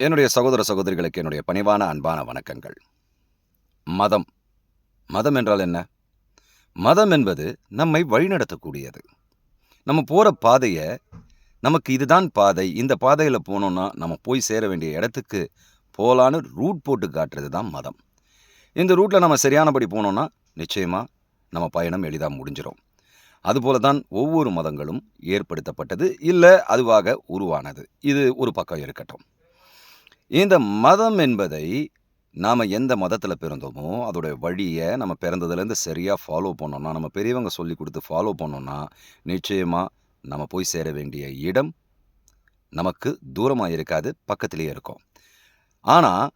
என்னுடைய சகோதர சகோதரிகளுக்கு என்னுடைய பணிவான அன்பான வணக்கங்கள். மதம். மதம் என்றால் என்ன? மதம் என்பது நம்மை வழிநடத்தக்கூடியது. நம்ம போகிற பாதையை நமக்கு இதுதான் பாதை இந்த பாதையில் போனோன்னா நம்ம போய் சேர வேண்டிய இடத்துக்கு போகலான்னு ரூட் போட்டு காட்டுறது தான் மதம். இந்த ரூட்டில் நம்ம சரியானபடி போனோம்னா நிச்சயமாக நம்ம பயணம் எளிதாக முடிஞ்சிடும் அதுபோல தான் ஒவ்வொரு மதங்களும் ஏற்படுத்தப்பட்டது இல்லை அதுவாக உருவானது. இது ஒரு பக்கம் இருக்கட்டும். இந்த மதம் என்பதை நாம் எந்த மதத்தில் பிறந்தோமோ அதோடைய வழியை நம்ம பிறந்ததுலேருந்து சரியாக ஃபாலோ பண்ணோம்னா நம்ம பெரியவங்க சொல்லி கொடுத்து ஃபாலோ பண்ணோம்னா நிச்சயமாக நம்ம போய் சேர வேண்டிய இடம் நமக்கு தூரமாக இருக்காது பக்கத்திலேயே இருக்கும். ஆனால்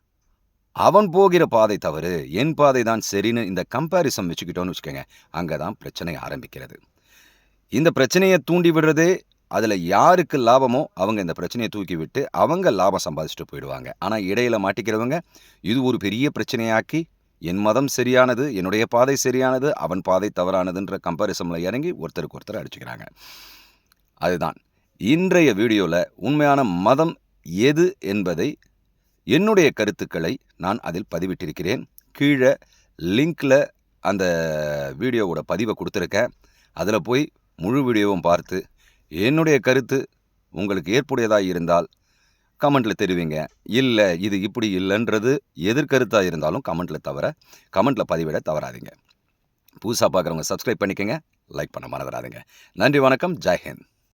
அவன் போகிற பாதை தவறு என் பாதை தான் சரின்னு இந்த கம்பேரிசன் வச்சுக்கிட்டோன்னு வச்சுக்கோங்க அங்கே தான் பிரச்சனை ஆரம்பிக்கிறது. இந்த பிரச்சனையை தூண்டி விடுறதே அதில் யாருக்கு லாபமோ அவங்க இந்த பிரச்சனையை தூக்கி விட்டு அவங்க லாபம் சம்பாதிச்சுட்டு போயிடுவாங்க. ஆனால் இடையில மாட்டிக்கிறவங்க இது ஒரு பெரிய பிரச்சனையாக்கி என் மதம் சரியானது என்னுடைய பாதை சரியானது அவன் பாதை தவறானதுன்ற கம்பாரிசனில் இறங்கி ஒருத்தருக்கு ஒருத்தர் அடிச்சுக்கிறாங்க. அதுதான். இன்றைய வீடியோவில் உண்மையான மதம் எது என்பதை என்னுடைய கருத்துக்களை நான் அதில் பதிவிட்டிருக்கிறேன். கீழே லிங்கில் அந்த வீடியோவோட பதிவை கொடுத்துருக்கேன். அதில் போய் முழு வீடியோவும் பார்த்து என்னுடைய கருத்து உங்களுக்கு ஏற்புடையதாக இருந்தால் கமெண்ட்டில் தெரிவிங்க. இல்லை இது இப்படி இல்லைன்றது எதிர்கருத்தாக இருந்தாலும் கமெண்ட்டில் தவிர கமெண்ட்டில் பதிவிட தவறாதீங்க. புதுசாக பார்க்குறவங்க சப்ஸ்கிரைப் பண்ணிக்கங்க லைக் பண்ண மறந்துடாதீங்க. நன்றி வணக்கம் ஜெய்ஹிந்த்